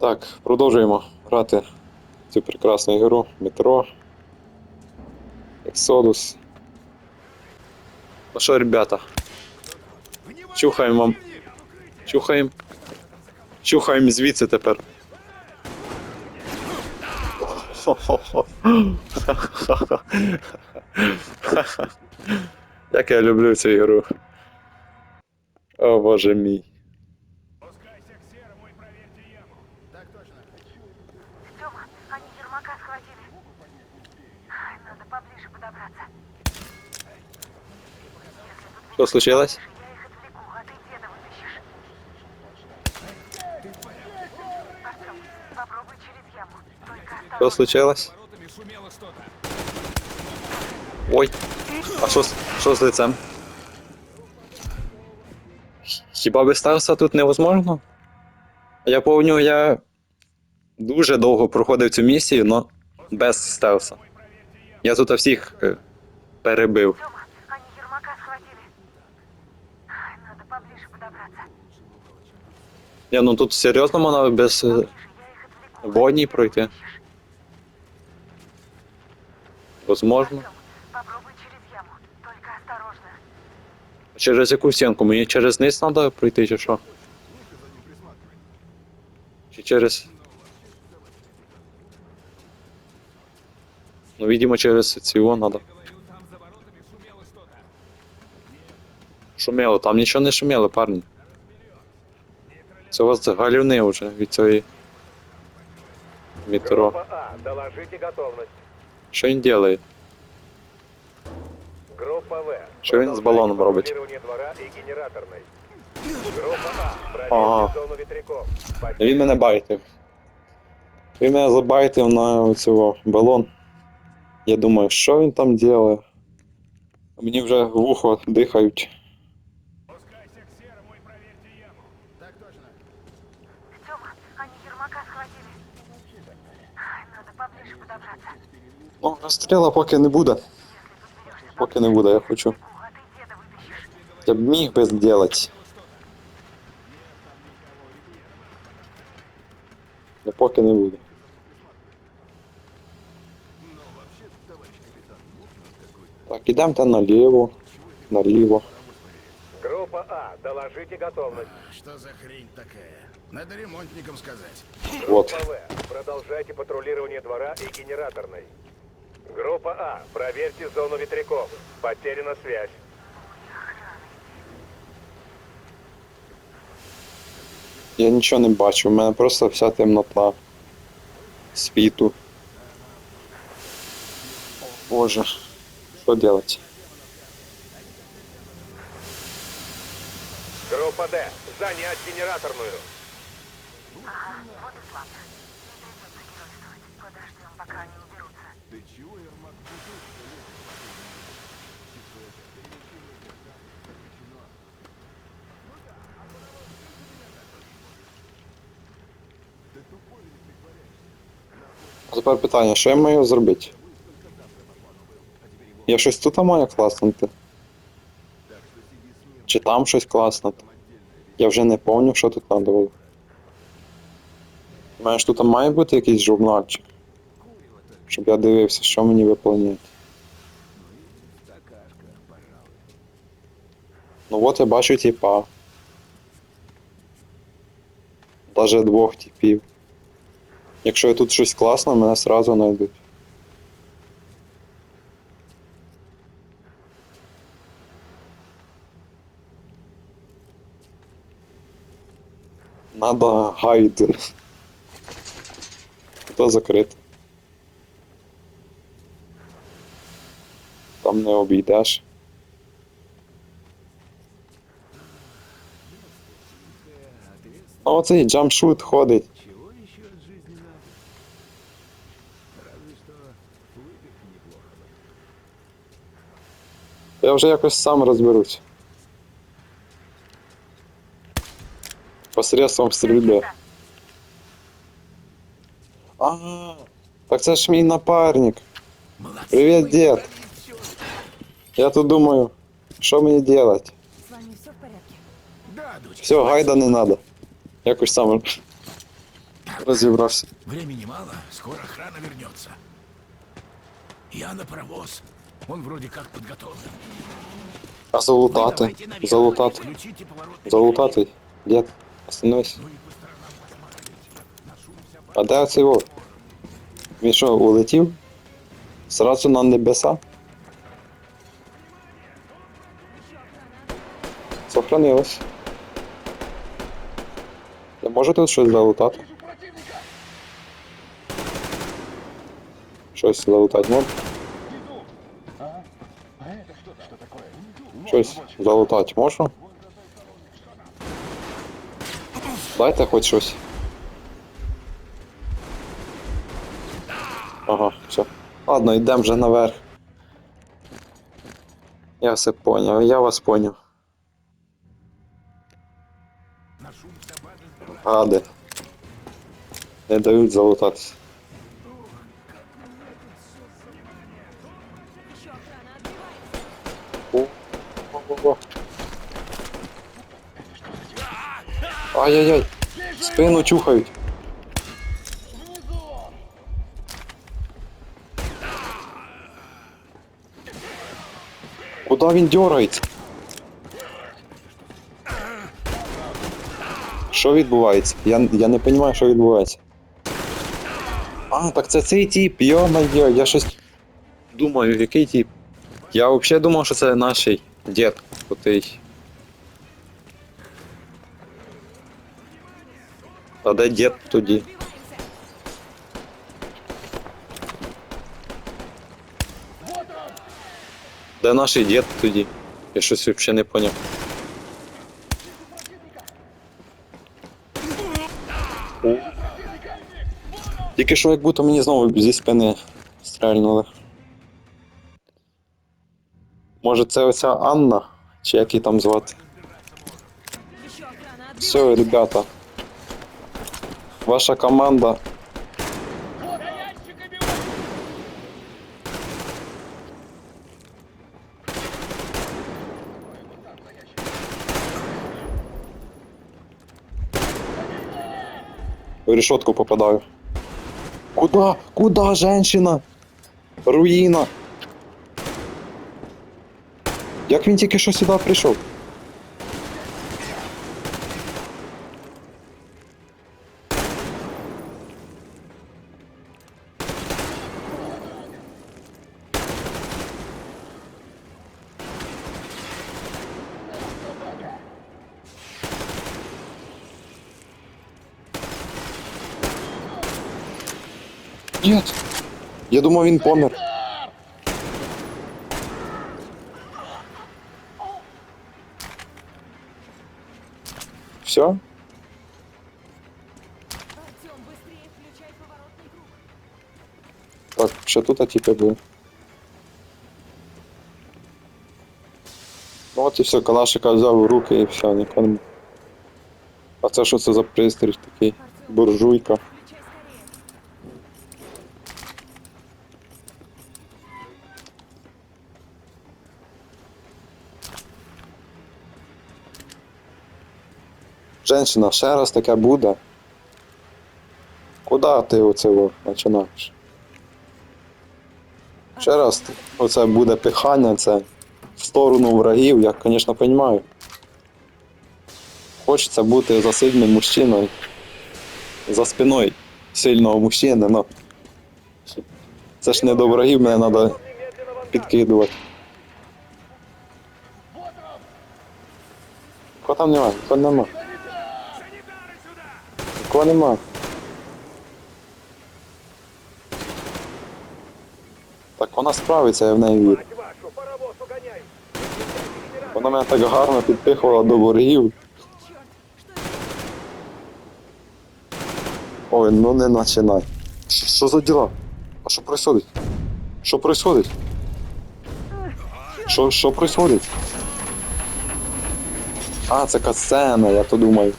Так, продовжуємо грати цю прекрасну ігру Метро. Exodus. Ну що, ребята? Чухаємо вам. Чухаємо. Чухаємо звідси тепер. Як я люблю цю ігру. О боже мій. Только Що осторожно. случилось? Ой, а що, що з лицем? Хіба без Старса тут невозможно? Я помню, я дуже довго проходив цю місію, але без стелса. Я тут всіх е, перебив. Я ну тут серйозно можна без е, боній пройти. Возможно. Попробуй через яму. Только осторожно. Через яку стінку? Мені через низ треба пройти чи що? Чи через. Ну, видимо, через цього треба. Шумело, там нічого не шумело, парні. Це у вас галюни вже від цієї метро. Группа А, доложите готовность. Що він робить? Группа В. Що він з балоном робить? Патрулирование двора и генераторной. Группа А, проверьте Ага. зону ветряков. Він мене байтив. Він мене забайтив на цього балон. Я думаю, що він там робить? Мені вже вухо дихають. Ну, розстріла поки не буде. Поки не буде, я хочу. А ты деда вытащишь. Я б міг би зробити. Но поки не буде. Так, ідемо та наліво. Наліво. Группа А, доложите готовность. Что за хрень такая? Надо ремонтникам сказать. Вот. Группа В, продолжайте патрулирование двора и генераторной. Группа А, проверьте зону ветряков. Потеряна связь. Я нічого не бачу, в мене просто вся темнота світу. О, Боже, що робити? Группа Д, занять генераторную. Ага, тепер питання, що я маю зробити? Я щось тут маю класнути? Чи там щось класнути? Я вже не пам'ятаю, що тут треба було. У ж тут має бути якийсь журнальчик. Щоб я дивився, що мені виповнюють. Ну от я бачу типа. Даже двох типів. Якщо я тут щось класне, мене сразу знайдуть. Надо гайд. Хто закрит? Там не обійдеш. А оцей джампшут ходить. вже якось сам розберусь. Посредством стрільби. А, так це ж мій напарник. Привіт, дед. Я тут думаю, що мені делать? С вами все в порядке? Да, дочка. Все, гайда не надо. Якось сам. Так, Розібрався. Времени мало, скоро охрана вернется. Я на паровоз. Он вроде как подготовлен. А включите поворотный Залутати. Дід, остановись. А де оцей його? Він що, улетів? Зразу на небеса? Сохранилось. Я можу тут щось залутати? Щось залутати можна? Щось залутати можна? Дайте хоч щось. Ага, все. Ладно, йдемо вже наверх. Я все поняв, я вас поняв. Гади. Не дають залутатися. Ай-яй-яй! Спину чухають. Куда він дергається? Що відбувається? Я, я не розумію, що відбувається. А, так це цей тип, йо-моє, я щось думаю, який тип. Я взагалі думав, що це наш дід, отий. А де дід тоді? Де наш дід тоді? Я щось взагалі не поняв. Тільки що як будто мені знову зі спини стрельнули. Може це оця Анна? Чи як її там звати? Все, ребята. Ваша команда. В решетку попадаю. Куда? Куда, женщина? Руїна. Як він тільки що сюди прийшов? Нет. Я думав, він помер. Все? Артем, быстрее включай поворотный круг. Так, ще тут а типа був. Ну от і все, калашика взяв в руки і все, нікого не. А це що це за пристрій такий? Буржуйка. Женщина, ще раз таке буде. Куда ти оце починаєш? Ще раз оце буде пихання, це в сторону врагів, я, звісно, розумію. Хочеться бути за сильним мужчиною. За спиною сильного мужчини, но це ж не до врагів мене треба підкидувати. Кого там нема? Кого нема? Кого нема? Так вона справиться, я в неї угоняй. Вона мене так гарно підпихувала до это? Ой, ну не починай. Що, що за діла? А що происходить? Що происходить? Що, що происходить? А, це катсцена, я то думаю.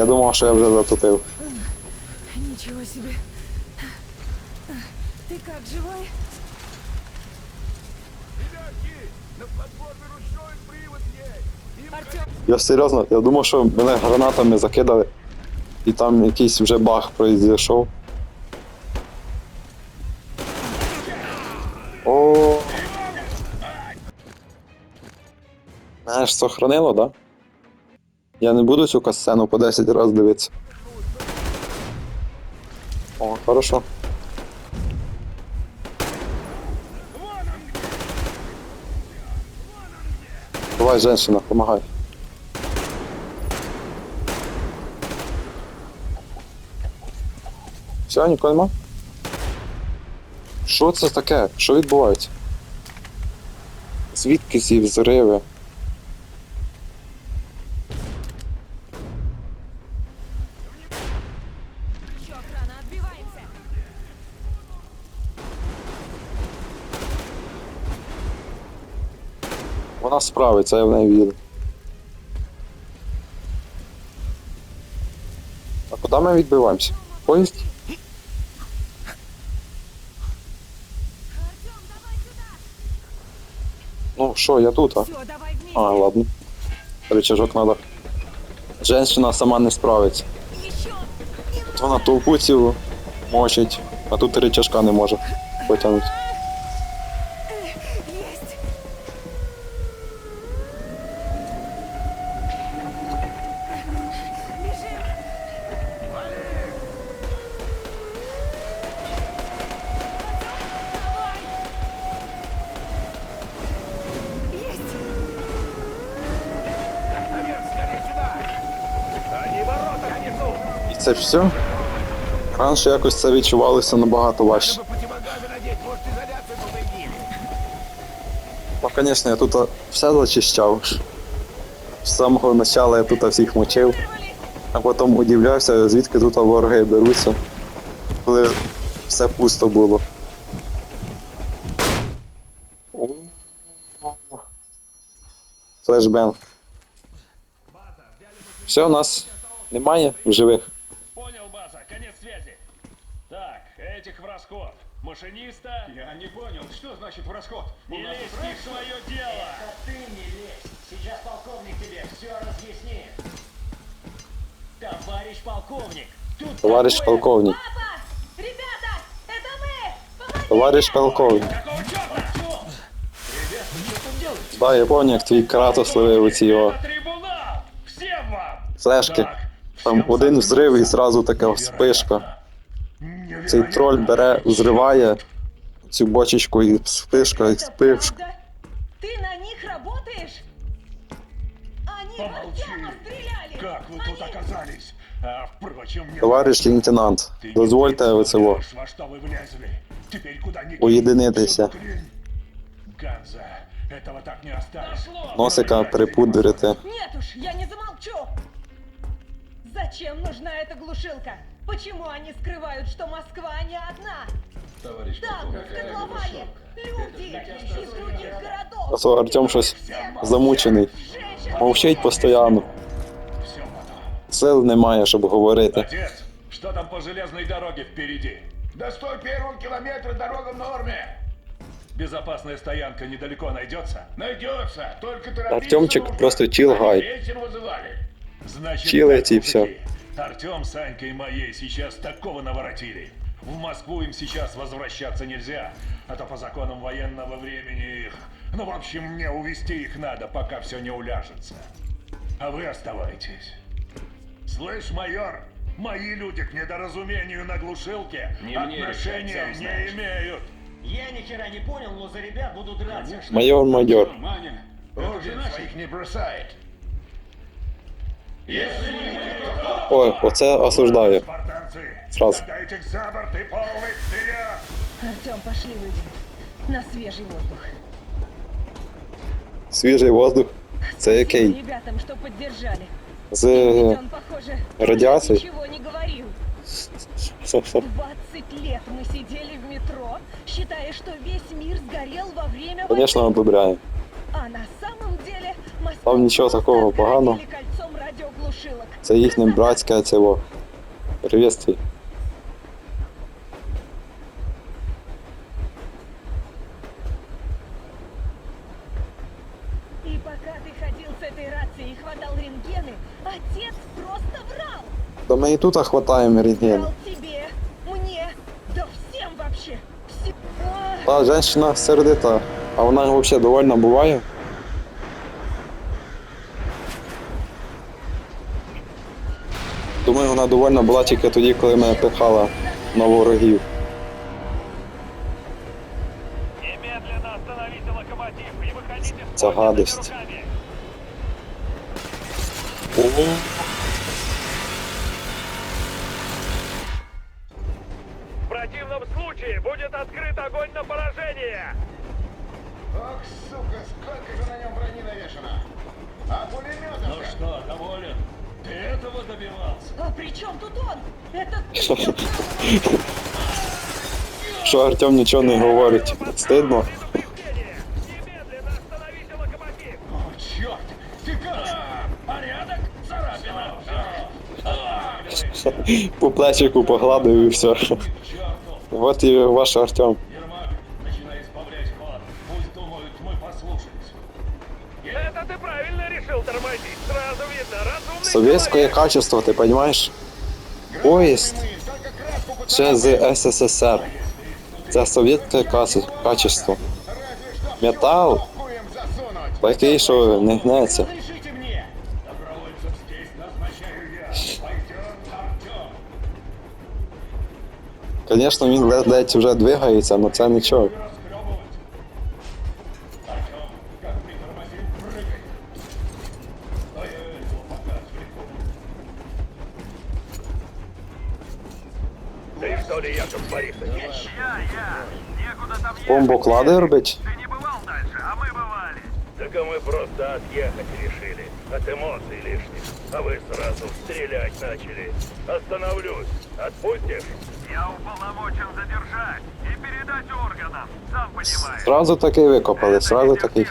Я думав, що я вже затопив. Ничего себе. Ты как, живой? Я серйозно, я думав, що мене гранатами закидали. І там якийсь вже баг произійшов. О. Мене ж сохранило, да? Я не буду цю касцену по 10 разів дивитися. О, хорошо. Давай, женщина, помогай. Все, нікого нема? Що це таке? Що відбувається? Звідки ці взриви? Справиться, я в неї вірю. А куди ми відбиваємося? Поїзд? Ну що, я тут, а? А, ладно. Рычажок надо. Женщина сама не справиться. От вона толпу цілу мочить, а тут рычажка не може потягнути. Це все? Раніше якось це відчувалося набагато важче. Ну, звісно, я тут все зачищав. З самого початку я тут всіх мочив, а потім удивлявся, звідки тут вороги беруться, коли все пусто було. Флешбен. Все, у нас немає в живих. Машиниста... Я не понял, что значит в расход? Не лезь не в свое дело! Это ты не лезь. Сейчас полковник тебе все разъяснит. Товарищ полковник, тут Товарищ такое- полковник. Папа! Ребята! Это мы! Помогите! Товариш полковник. Какого черта? Да, я пам'ятаю, як твій Кратос ловив оці його На трибунал! Всем вам! флешки. Так, Там всем один за- взрив і зразу така вспишка. Цей троль бере, взриває цю бочечку і вспишка, і Это спишка. правда? Ты на них работаешь? Они в Помолчи. Артема стреляли! Как вы тут Они- оказались? А, впрочем, не Товариш лейтенант, Ты не дозвольте оцього. представляешь, во что вы влезли. Теперь куда ни Уєдинитися. кинь, всюду клин. Ганза, этого так не оставишь. Носика припудрити. Нет уж, я не замолчу! Зачем нужна эта глушилка? Почему они скрывают, что Москва не одна? Товарищ Там, полковник, в котловане, люди из других А городов. то Артем щось замучений. Женщины. Мовчить постійно. Все потом. Сил немає, щоб говорити. Отец, что там по железной дороге впереди? До 101 километра дорога в норме. Безопасная стоянка недалеко найдется? Найдется, только торопиться Артемчик нужно. просто чил гай. Они ветер вызывали. Значит, Чилайте так, и всё. Артем с Анькой моей сейчас такого наворотили. В Москву им сейчас возвращаться нельзя, а то по законам военного времени их... Ну, в общем, мне увести их надо, пока все не уляжется. А вы оставайтесь. Слышь, майор, мои люди к недоразумению на глушилке Не отношения сам не имеют. Я ни хера не понял, но за ребят буду драться. Майор майор. Маня, своих не бросает. Ой, оце осуждаю. спартанцы, Сразу. отдайте их за борт и полный вперед! Артем, пошли выйдем. На свежий воздух. Свіжий воздух. Це який? Ребятам, что поддержали. З Ведь он, похоже, радиацией? ничего не говорил. 20 лет мы сидели в метро, считая, что весь мир сгорел во время Звісно, войны. одобряю. А на самом деле Москву Там нічого просто такого поганого. оградили кольцом радиоглушилок. Це їхнє братське цього. Приветствий. И пока ты ходил с этой рацией Отец просто врал! Да ми і тут хватаємо рентген. Врал тебе, мне, да всем вообще! Все... Та жінка сердита, а вона взагалі довольна буває. вона довольна була тільки тоді, коли мене пихала на ворогів. Немедленно остановите локомотив и выходите с За поднятыми гадость. руками. Ого. В противном случае будет открыт огонь на поражение. Ох, сука, сколько же на нем брони навешано! А пулеметов Ну что, доволен? Ты этого добивался? А при чем тут он? Это ты Что? сказал! Що Артем нічого не говорить. Стидно. Предупреждение! Немедленно остановите локомотив. О, черт! Ты как? Порядок? Царапина? А, а, По плечику погладив і все. к черту! Вот і ваш Артем. Ермак, начинай избавлять ход. Пусть думают, мы послушались. Это ты правильно решил тормозить. Сразу видно, разумный Совєтське человек. качество, ти розумієш? Поїзд только краску под ще з СССР. Це совєтське каче- качество. разве что Метал хуем засунуть! такий, що не гнеться. Разрешите мне! Добровольцев здесь назначаю я. Пойдем, Артем. Звісно, він ледь вже двигається, але це нічого. Некуда там Бомбоклади робить? Ты не бывал дальше, а мы бывали. Так а мы просто отъехать решили. От эмоций лишних. А вы сразу стрелять начали. Остановлюсь. Отпустишь? Я уполномочен задержать и передать органам. Сам понимаешь. Сразу таки викопали, сразу таки.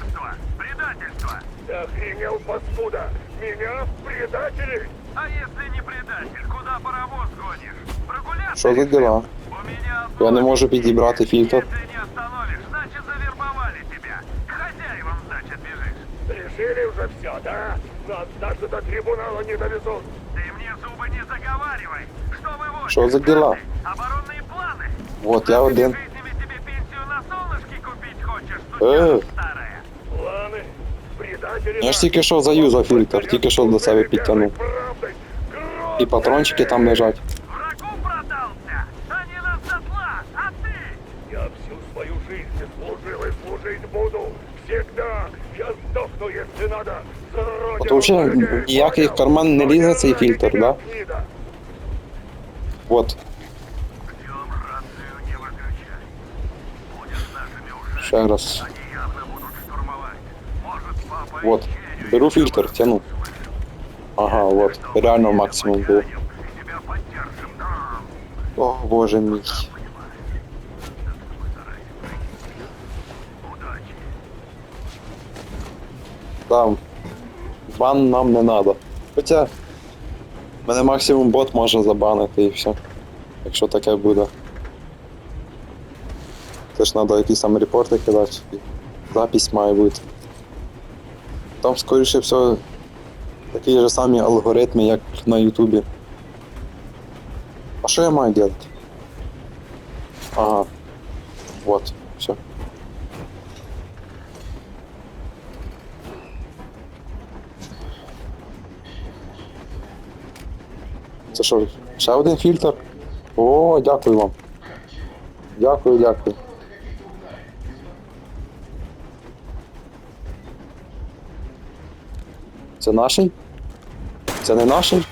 Предательство. Ты охренел, паскуда? Меня предатели? А если не предатель, куда паровоз гонишь? Прогуляться? Що за діла? У меня Я не можу підібрати фільтр. Если не остановишь, значит завербовали тебя. К хозяевам, значит, бежишь. Решили уже все, да? Нас даже до трибунала не довезут. Ты мне зубы не заговаривай. Что вы Що за діла? Оборонные планы? Вот я один. Жизнями тебе пенсию на солнышке купить хочешь, Э. сучка старая? Планы? Предатели Я ж тільки що заюзав фільтр, тільки що до себе підтягнув. І патрончики там лежать. За родину От вообще людей ніякий в понял? карман не лізе цей Ради фільтр, тебя, да? гнида. От, Ждем рацию не выключай. Будешь с нашими ушами. ще раз. Они явно будут штурмовать. Может, папа Вот, беру фільтр, тяну. Ага, от, реально максимум було. Тебя поддержим, да. О, боже мій. Удачи. Там. Бан нам не надо. Хоча. Мене максимум бот може забанити і все. Якщо таке буде. Це ж треба якісь там репорти кидати. Запись має бути. Там, скоріше всього, такі ж самі алгоритми, як на Ютубі. А що я маю робити? Ага. Вот, все. Це що, ще один фільтр? О, дякую вам. Дякую, дякую. Це наший? Це не наший?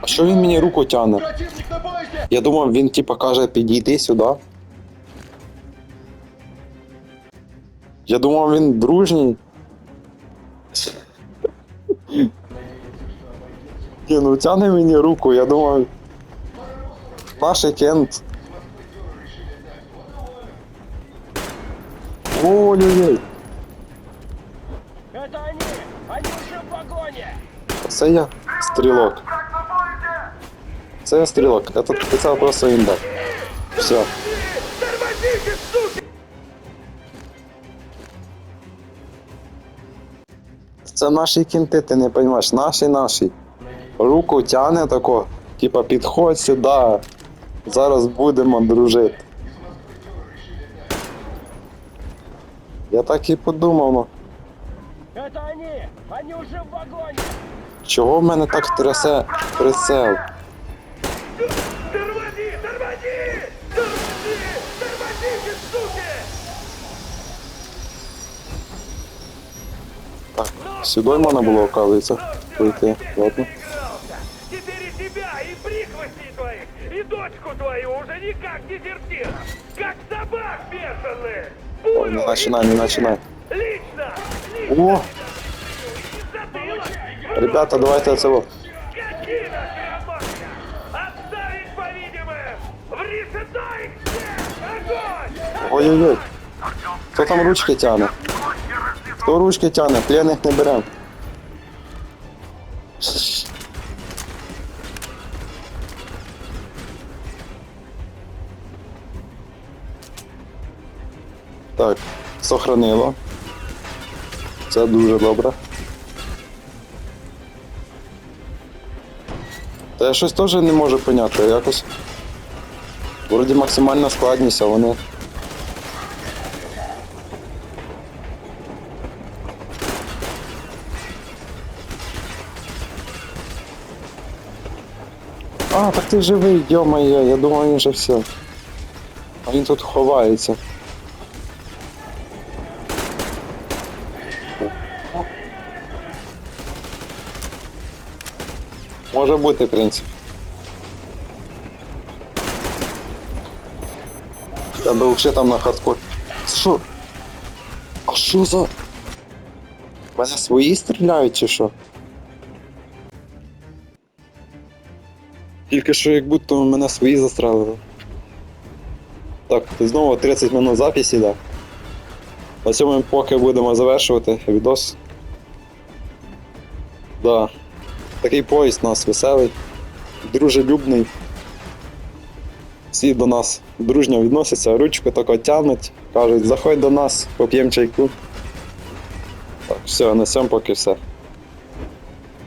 А що він мені руку тягне? Я думав, він типа каже підійди сюди. Я думав, він дружній. Ні, ну тягне мені руку, я думав. Наш кент. Ой-ой-ой. Это они! Они уже в вагоне! Це я стрілок. Це я стрілок. Этот це просто імба. Все. Тормозите, суки! Це наші кінти, ти не розумієш. Наші наші. Руку тяне тако, типа підходь сюди. Зараз будемо дружити. Я так і подумав, ну. Это они! Они уже в вагоне! Чого в мене так трясе прицел? Тормози! Тормози! Тормози! Тормозите, суки! Так, сюди можна було, оказується, пройти. Ладно. и дочку твою уже никак не терпела. Как собак бешеные. Пулю, не начинай, не начинай. Лично, лично. О! Ребята, давайте отсылок. Ой-ой-ой. Кто там ручки тянет? Кто ручки тянет? Пленных не берем. Так, сохранило. Це дуже добре. Та я щось теж не можу поняти, якось. Вроді максимальна складність, а вони. А, так ти живий, йо-моє, я думав, він вже все. А він тут ховається. Може бути, в принципі. Тебе взагалі там на хардкор. Що? А що за? Мене свої стріляють чи що? Тільки що як будто мене свої застрелили. Так, знову 30 минут записі, да. На цьому поки будемо завершувати відос. Да. Такий поїзд у нас веселий, дружелюбний. Всі до нас дружньо відносяться, ручку тако тягнуть, кажуть, заходь до нас, поп'ємо чайку. Так, все, на цьому поки все.